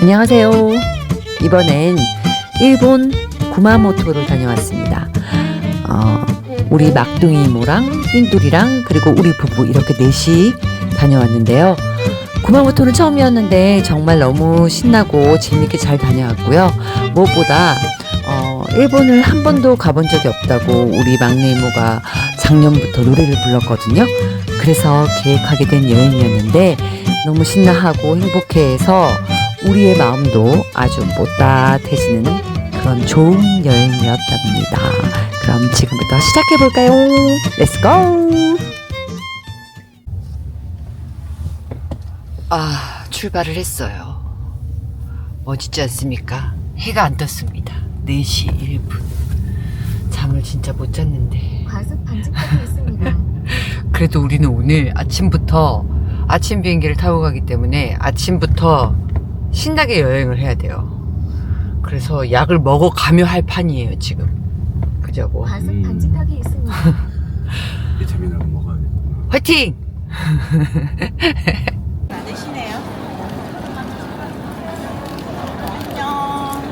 안녕하세요. 이번엔 일본 구마모토를 다녀왔습니다. 어, 우리 막둥이 이모랑 띵돌이랑 그리고 우리 부부 이렇게 넷이 다녀왔는데요. 구마모토는 처음이었는데 정말 너무 신나고 재밌게 잘 다녀왔고요. 무엇보다 어, 일본을 한 번도 가본 적이 없다고 우리 막내 이모가 작년부터 노래를 불렀거든요. 그래서 계획하게 된 여행이었는데 너무 신나하고 행복해해서 우리의 마음도 아주 뽀따해지는 그런 좋은 여행이었답니다. 그럼 지금부터 시작해 볼까요? 렛츠 고! 아, 출발을 했어요. 멋있지 않습니까? 해가 안 떴습니다. 4시 1분. 잠을 진짜 못 잤는데. 과속 방지턱이 있습니다. 그래도 우리는 오늘 아침부터 아침 비행기를 타고 가기 때문에 아침부터 신나게 여행을 해야 돼요. 그래서 약을 먹어가며 할 판이에요, 지금. 그죠, 뭐. 과속 음. 방지턱이 있습니다. 비타민을 먹어야겠구나. 화이팅! 많으시네요.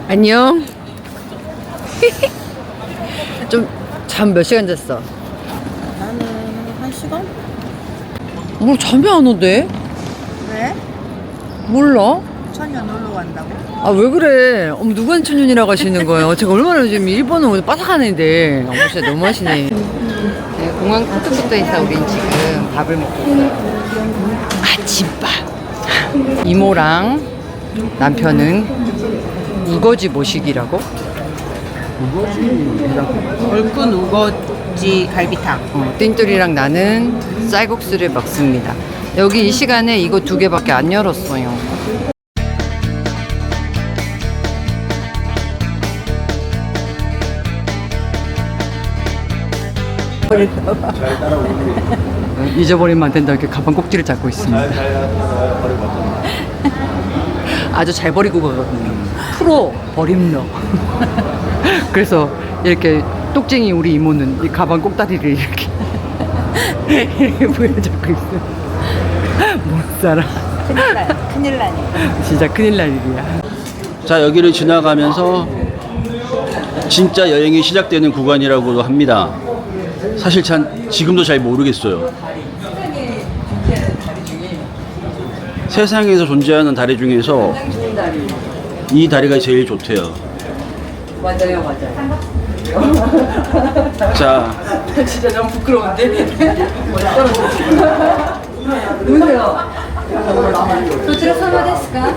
안녕. 좀, 잠 몇 시간 잤어? 나는 한 시간? 뭐, 잠이 안 오대? 왜? 몰라. 천년 놀러 간다고? 아, 왜 그래? 어머, 누가 천년이라고 하시는 거예요? 제가 얼마나 지금 일본은 오늘 빠삭하는데. 어머, 진짜 너무하시네. 네, 공항 코트코트에서 우린 지금 밥을 먹고 있어요. 아침밥. 이모랑 남편은 우거지 모식이라고? 얼큰 우거지 갈비탕. 어, 띵돌이랑 나는 쌀국수를 먹습니다. 여기 이 시간에 이거 두 개밖에 안 열었어요. 잊어버리면 안 된다 이렇게 가방 꼭지를 잡고 있습니다. 아주 잘 버리고 가거든요. 프로 버림러. 그래서 이렇게 똑쟁이 우리 이모는 이 가방 꼭다리를 이렇게 이렇게 보여주고 있어요. 못 살아. 큰일 나, 큰일 나니. 진짜 큰일 날 일이야. 자 여기를 지나가면서 진짜 여행이 시작되는 구간이라고 합니다. 사실 참 지금도 잘 모르겠어요. 세상에서 존재하는 다리 중에서 이 다리가 제일 좋대요. 맞아요, 맞아요. 자 진짜 너무 부끄러운데. 누구세요? 도치라 사마ですか?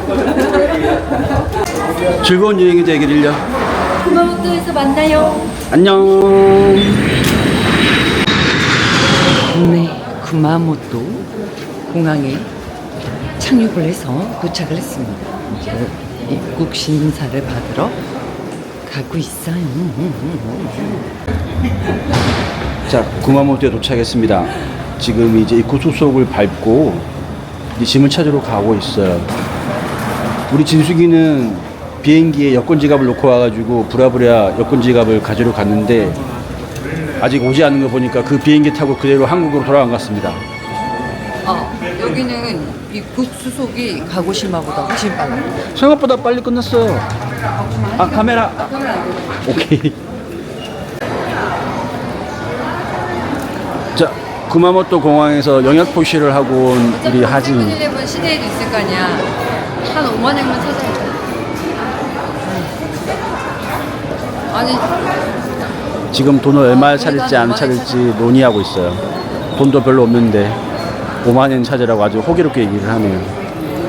즐거운 여행이 되기를요. 구마모토에서 만나요. 안녕. 구마모토 공항에 착륙을 해서 도착을 했습니다. 이제 입국 심사를 받으러 가고 있어요. 자, 구마모토에 도착했습니다. 지금 이제 입구 수속을 밟고 이제 짐을 찾으러 가고 있어요. 우리 진숙이는 비행기에 여권 지갑을 놓고 와가지고 부랴부랴 여권 지갑을 가지러 갔는데 아직 오지 않는 거 보니까 그 비행기 타고 그대로 한국으로 돌아간 것 같습니다. 아, 여기는 입국 수속이 가고시마보다 훨씬 빨라요. 생각보다 빨리 끝났어요. 아, 카메라. 오케이. 자, 구마모토 공항에서 영역 표시를 하고 온 우리 하진. 11 시내에도 있을 거 아니야. 한 5만 원만 찾아야 돼. 아니, 지금 돈을 얼마 찾을지 안 찾을지 논의하고 있어요. 돈도 별로 없는데 5만 원 찾으라고 아주 호기롭게 얘기를 하네요.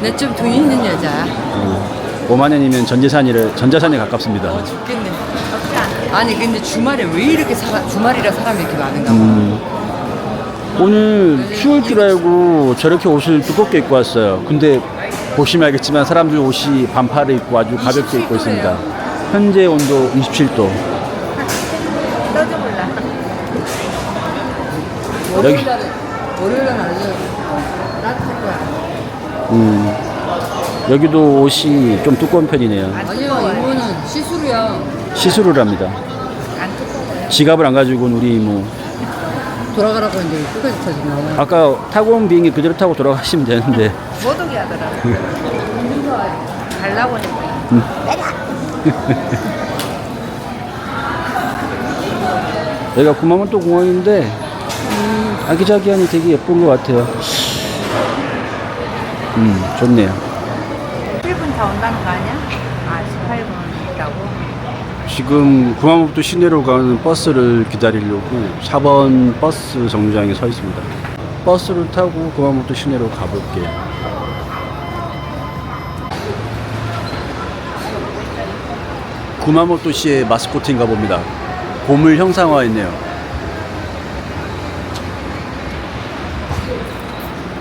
내좀돈 있는 여자야. 어, 5만 원이면 전재산이래 전재산에 가깝습니다. 어, 죽겠네. 아니, 근데 주말에 왜 이렇게 사람, 주말이라 사람이 이렇게 많은가 봐. 음, 오늘 추울 줄 알고 저렇게 옷을 두껍게 입고 왔어요. 근데 보시면 알겠지만 사람들 옷이 반팔을 입고 아주 가볍게 입고 있습니다. 현재 온도 27도. 여기 월요일날은 아주 따뜻할 거야. 음, 여기도 옷이 좀 두꺼운 편이네요. 아니요, 이모는 시스루야. 시스루랍니다. 안 뜨거워요. 지갑을 안 가지고 온 우리 이모. 돌아가라고 했는데 끝까지 터지나. 아까 타고 온 비행기 그대로 타고 돌아가시면 되는데 못 오게 하더라고. 갈라보니까. 여기가 구마모토 공항인데 아기자기하니 되게 예쁜 것 같아요. 음, 좋네요. 7분 다 온다는 거 아니야? 아, 18분 있다고? 지금 구마모토 시내로 가는 버스를 기다리려고 4번 버스 정류장에 서 있습니다. 버스를 타고 구마모토 시내로 가볼게요. 구마모토시의 마스코트인가 봅니다. 보물 형상화했네요.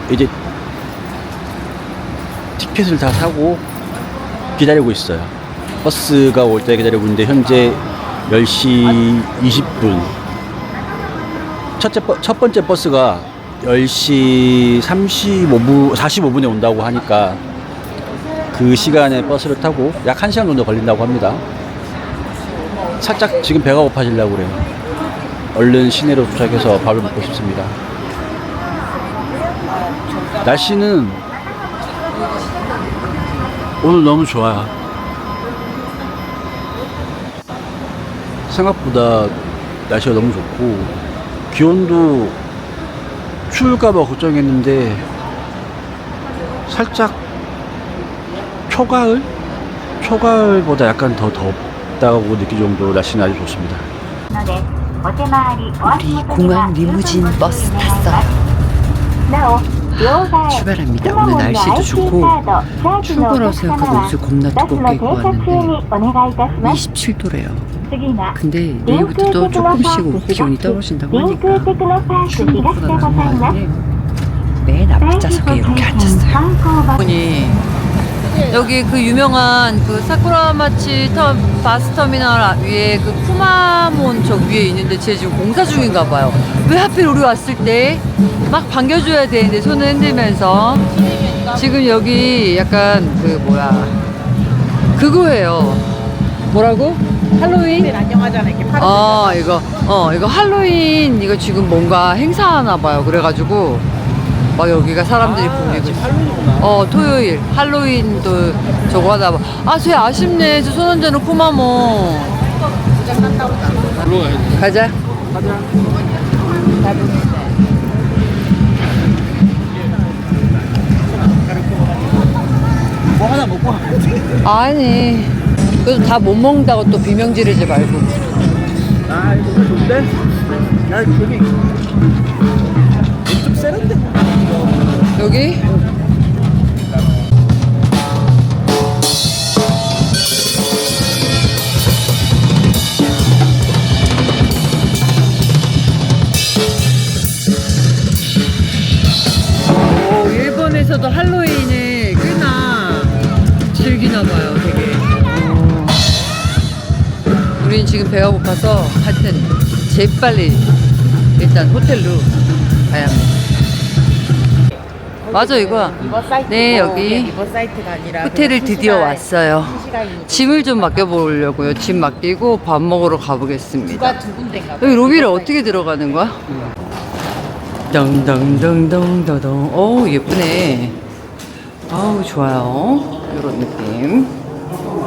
이제 티켓을 다 사고 기다리고 있어요. 버스가 올 때 기다리고 있는데 현재 10시 20분. 첫째 버- 첫 번째 버스가 10시 35분 45분에 온다고 하니까 그 시간에 버스를 타고 약 1시간 정도 걸린다고 합니다. 살짝 지금 배가 고파지려고 그래요. 얼른 시내로 도착해서 밥을 먹고 싶습니다. 날씨는 오늘 너무 좋아요. 생각보다 날씨가 너무 좋고 기온도 추울까봐 걱정했는데 살짝 초가을? 초가을보다 약간 더 덥다고 느낄 정도로 날씨는 아주 좋습니다. 우리 공항 리무진 버스 탔어요. 출발합니다. 오늘 날씨도 좋고 출발하고 생각하고 옷을 겁나 두껍게 입고 왔는데 27도래요. 근데 내일부터 또 조금씩 기온이 떨어진다고 하니까 출근보다 나은 거아니에요 맨 앞좌석에 이렇게 앉았어요. 분이 여기 그 유명한 그 사쿠라마치 터, 바스 터미널 위에 그 쿠마몬 저 위에 있는데 쟤 지금 공사 중인가 봐요. 왜 하필 우리 왔을 때 막 반겨줘야 되는데 손을 흔들면서? 지금 여기 약간 그 뭐야? 그거예요. 뭐라고? 할로윈? 안녕하잖아, 이렇게 파란 어 이거. 어 이거 할로윈. 이거 지금 뭔가 행사하나 봐요. 그래가지고 막 여기가 사람들이 붐비고 있어 어 토요일. 할로윈도 저거 하나 봐아 쟤 아쉽네. 저 손흔드는 코마모 가자. 뭐 하나 먹고 아니 그래도 다 못 먹는다고 또 비명 지르지 말고. 아 이거 좋은데? 야 여기 여기 오, 일본에서도 할로윈을 꽤나 즐기나 봐요, 되게. 우린 지금 배가 고파서 하여튼 재빨리 일단 호텔로 가야 합니다. 맞아, 이거야. 이버 사이트. 네, 여기 이버 사이트가 아니라. 호텔을 드디어 왔어요. 짐을 좀 맡겨보려고요. 짐 맡기고 밥 먹으러 가보겠습니다. 누가 두 군데인가 봐. 여기 로비를 어떻게 들어가는 거야? 덩덩덩덩덩덩. 오 예쁘네. 아우 좋아요. 이런 느낌.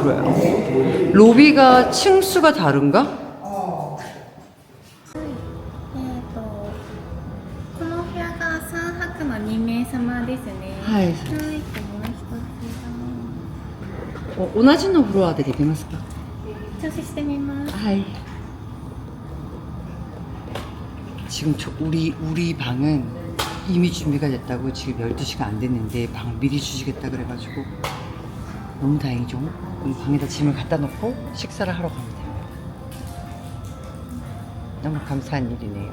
그래요. 로비가 층수가 다른가? 同じのフロアでできますか調整してみます。 하이. 지금 저 우리 우리 방은 이미 준비가 됐다고 지금 12시가 안 됐는데 방을 미리 주시겠다 그래가지고 너무 다행이죠. 우리 방에다 짐을 갖다 놓고 식사를 하러 가면 돼요. 너무 감사한 일이네요.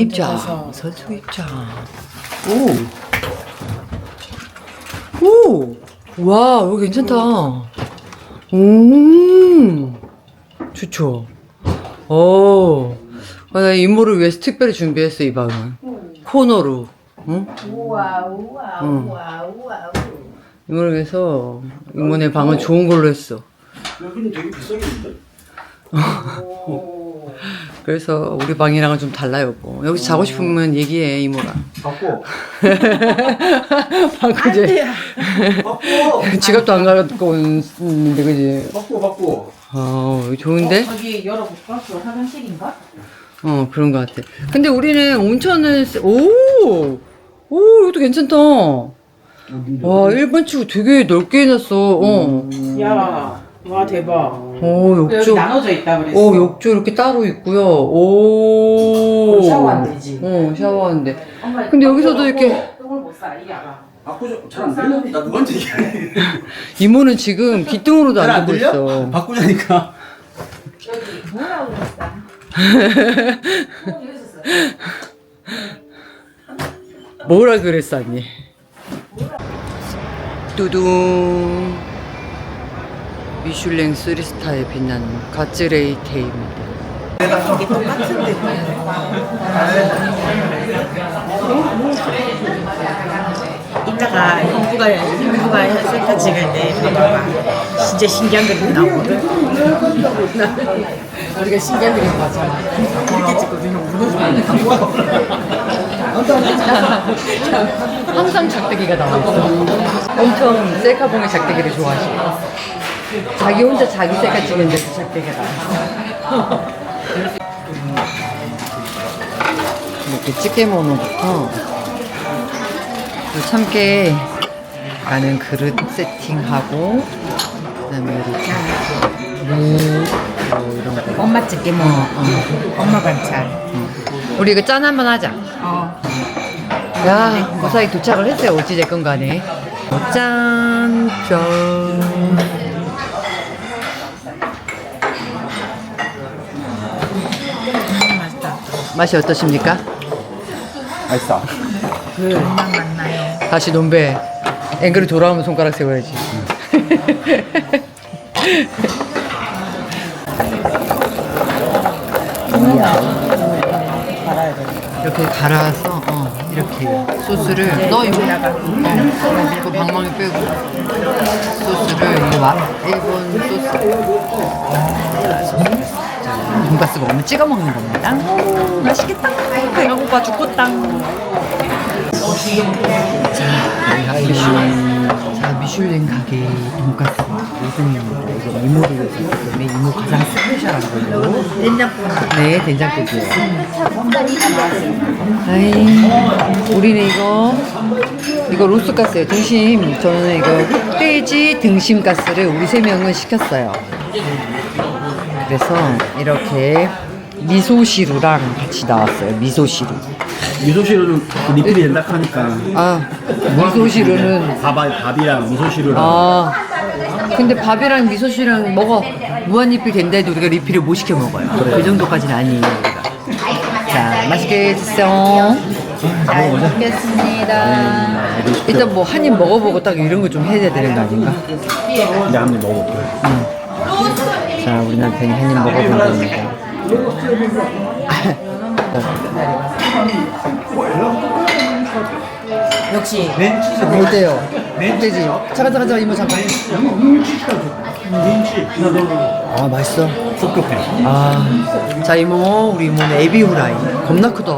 입장. 선수 입장. 오 오와 여기 괜찮다. 음. 좋죠. 오. 아, 나 이모를 위해서 특별히 준비했어 이 방을 코너로. 응? 우와, 우와, 응. 우와, 우와. 이모를 위해서 이모네 방은 좋은 걸로 했어. 여기는 되게 비싸겠는데? 그래서 우리 방이랑은 좀 달라요, 뭐. 여기서 자고 싶으면 얘기해, 이모랑. 바꿔. 바꾸지. 바꿔. 지갑도 안 갖고 왔는데, 그지? 바꿔 바꿔. 아, 여기 좋은데? 저기 열어볼까? 그 화장실인가? 어, 그런 것 같아. 근데 우리는 온천을, 쓰- 오! 오, 이것도 괜찮다. 와, 일반 치고 되게 넓게 해놨어. 어. 야, 와 대박. 오, 여기 욕조. 나눠져 있다 그랬어. 오, 욕조 이렇게 따로 있고요. 오. 어, 되지. 어. 엄마, 근데 여기서도 이렇게- 똥을 못 싸, 이게 알아. 바꾸죠. 잘안 들려? 나 누구한테 얘기해? 이모는 지금 귀등으로도 안 듣고? 있어. 바꾸자니까. 여기 뭐라고 그랬어? 뭐라 그랬어, 언니? 뚜둥. 미슐랭 3스타에 빛나는 가츠레이 테입니다. 이따가 형부가 형부가 셀카 찍을 때 봐봐 진짜 신기한 그림 나오거든 우리가 신기한 그림 맞아. 이렇게 찍거든 항상 작대기가 나와 있어. 엄청 셀카봉의 작대기를 좋아하시고. 자기 혼자 자기 셀카 찍는데 그 작대기가 나와 있어. 이렇게 찌개모노부터 또 참깨 가는 그릇 세팅하고 그다음에 이렇게 무, 뭐 이런 거. 엄마 찍게 뭐 엄마 반찬 우리 이거 짠 한번 하자. 어 야, 무사히 도착을 했어요. 어찌됐건 간에. 짠, 짠. 맛이 어떠십니까? 맛있어. 만나요 다시 논배. 앵글이 돌아오면 손가락 세워야지. 이렇게 갈아서 어, 이렇게 소스를 넣어 이거 어, 이거 방망이 빼고 소스를 이거 마, 일본 소스 자, 돈가스가 오면 찍어 먹는 겁니다. 맛있겠다. 배가 고파 죽겠다. 미슐, 자 미슐랭 가게 돈가스 5등입니다. 이거 이모를 때문에 이모 가장 스페셜한 걸로. 된장국 네, 된장국이요. 아이, 우리는 이거, 이거 로스가스예요. 등심. 저는 이거 흑돼지 등심 가스를 우리 세 명은 시켰어요. 그래서 이렇게 미소시루랑 같이 나왔어요. 미소시루. 미소시루는 그 리필이 된다 하니까. 아, 미소시루는 밥, 밥이랑 미소시루랑. 아, 근데 밥이랑 미소시랑 먹어 무한 리필 된다 해도 우리가 리필을 못 시켜 먹어요. 그 정도까지는 아니에요. 우리가. 자, 맛있게 드세요. 잘 먹겠습니다. 일단 뭐 한 입 먹어보고 딱 이런 거 좀 해야 되는 거 아닌가? 이제 한번 먹어볼게. 자, 우리 남편이 한 입 먹어본 겁니다. 역시 어때요? 흑돼지. 잠깐, 잠깐, 잠깐, 이모 잠깐. 아, 맛있어. 촉촉해. 아, 자 이모, 우리 이모는 에비 후라이. 겁나 크다.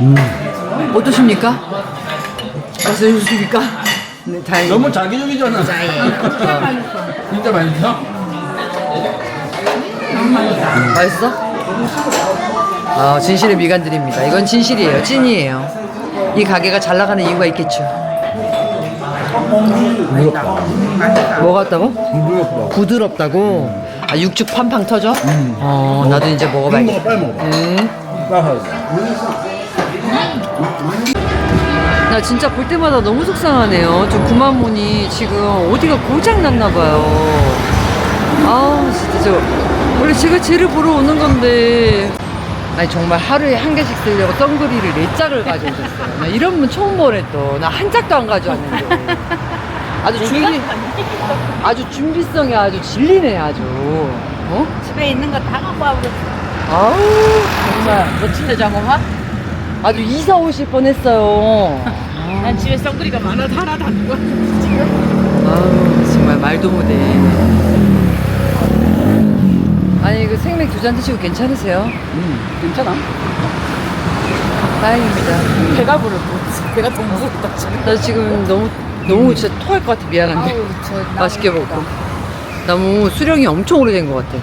음. 어떠십니까? 맛있으십니까? 네, 다행히. 너무 자기적이잖아. 진짜 맛있어? 맛있어? 아, 진실의 미간들입니다. 이건 진실이에요. 찐이에요. 이 가게가 잘 나가는 이유가 있겠죠. 뭐 같다고? 부드럽다. 부드럽다고? 아, 육즙 팡팡 터져? 어, 나도 이제 먹어봐야겠다. 빨리 먹어. 음. 나 진짜 볼 때마다 너무 속상하네요. 저 구마모니 지금 어디가 고장 났나 봐요. 아우 진짜 저 원래 제가 쟤를 보러 오는 건데. 아니 정말 하루에 한 개씩 쓰려고 썬그리를 네 짝을 가져오셨어요. 나 이런 분 처음 보네 또. 나 한 짝도 안 가져왔는데. 아주 준비, 아주 준비성이 아주 질리네 아주. 어? 집에 있는 거 다 갖고 와버렸어 아우 정말 멋진데 장엄아? 아주 이사 오실 뻔했어요. 난 집에 썬구리가 많아서 하나 다 누가 아우 정말 말도 못해. 이거 생맥 두 잔 드시고 괜찮으세요? 음, 괜찮아. 다행입니다. 배가 부르고 배가 너무 부르다 지금. 나 지금 너무 너무 진짜 토할 것 같아 미안한데 저 맛있게 먹고 너무 수령이 엄청 오래된 것 같아.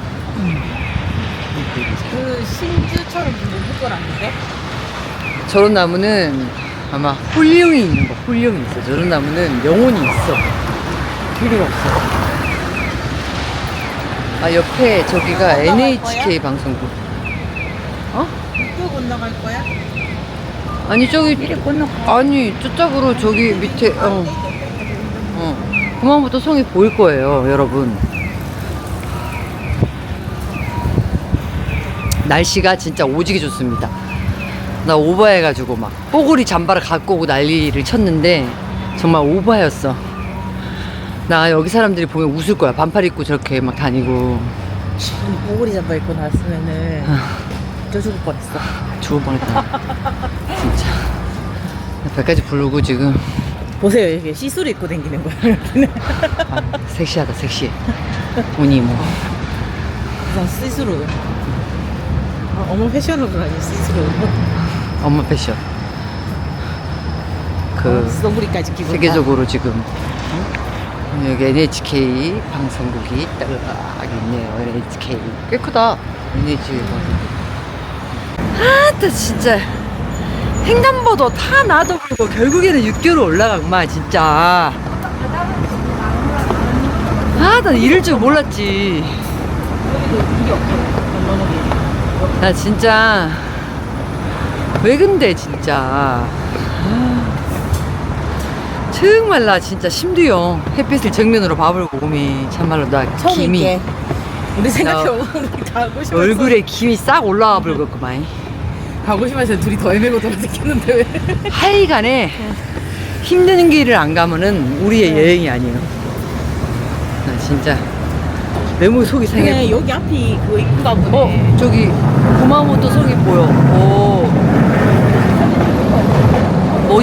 그 신주처럼 누구 거라는데? 저런 나무는 아마 홀령이 있는 거 홀령이 있어. 저런 나무는 영혼이 있어. 틀림없어. 아 옆에 저기가 NHK 방송국. 어? 또 건너갈 거야? 아니 저기 아니 저쪽으로 저기 밑에 어. 어. 구만부터 성이 보일 거예요, 여러분. 날씨가 진짜 오지게 좋습니다. 나 오버해가지고 막 뽀글이 잠바를 갖고 오고 난리를 쳤는데 정말 오버였어. 나 여기 사람들이 보면 웃을 거야. 반팔 입고 저렇게 막 다니고 오구리 잠바 입고 나왔으면은 저 죽을 뻔했어. 죽을 뻔했다. 진짜. 나 배까지 부르고 지금 보세요, 이게 시스루 입고 다니는 거야. 아, 섹시하다 섹시해. 운이 뭐. 그냥 시스루. 아, 어머 패션으로 가지 시스루. 엄마 패션. 그 써부리까지 기분. 세계적으로 지금 어? 여기 NHK 방송국이 딱 있네요. NHK 꽤 크다. NHK 방송국. 아따 진짜 횡단보도 다 놔도 불고 결국에는 6개로 올라가구만 진짜. 아나 이럴 줄 몰랐지. 나 진짜 왜 근데 진짜. 정말 나 진짜 심두요 햇빛을 정면으로 밥을 고미 참말로 나 김이 처음이게. 우리 생각해 보면 가고 싶어서 얼굴에 김이 싹 올라와 버렸구만 가고 싶어서 둘이 더 헤매고 돌아다녔는데 왜? 하여간에 힘든 길을 안 가면은 우리의 여행이 아니에요 나 진짜 너무 속이 상해 그냥 여기 앞이 그거 입구가 어 보네. 저기 구마모토 성이 보여 오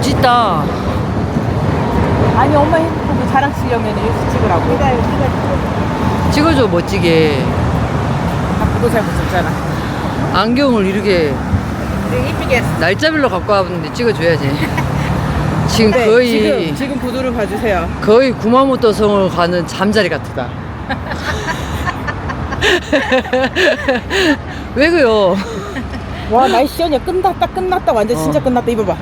멋있다 아니 엄마 핸드폰 자랑 치려면 여기서 찍으라고. 이거 이거 찍어줘 멋지게 그거 잘 못했잖아. 안경을 이렇게 되게 이쁘게 했어. 날짜별로 갖고 와봤는데 찍어줘야지. 지금 네, 거의 지금 지금 구두를 봐주세요. 거의 구마모토 성을 가는 잠자리 같다. 왜 그요? 와 날씨 시원해 끝났다 끝났다 완전 진짜 어. 끝났다 입어봐.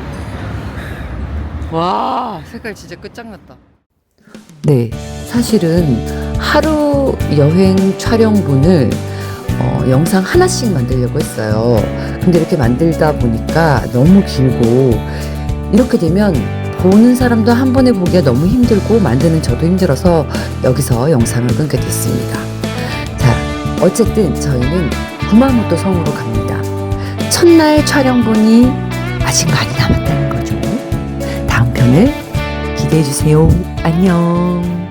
와 색깔 진짜 끝장났다. 네, 사실은 하루 여행 촬영분을 어, 영상 하나씩 만들려고 했어요. 근데 이렇게 만들다 보니까 너무 길고 이렇게 되면 보는 사람도 한 번에 보기가 너무 힘들고 만드는 저도 힘들어서 여기서 영상을 끊게 됐습니다. 자, 어쨌든 저희는 구마모토 성으로 갑니다. 첫날 촬영분이 아직 많이 남았다 편을 기대해 주세요. 안녕.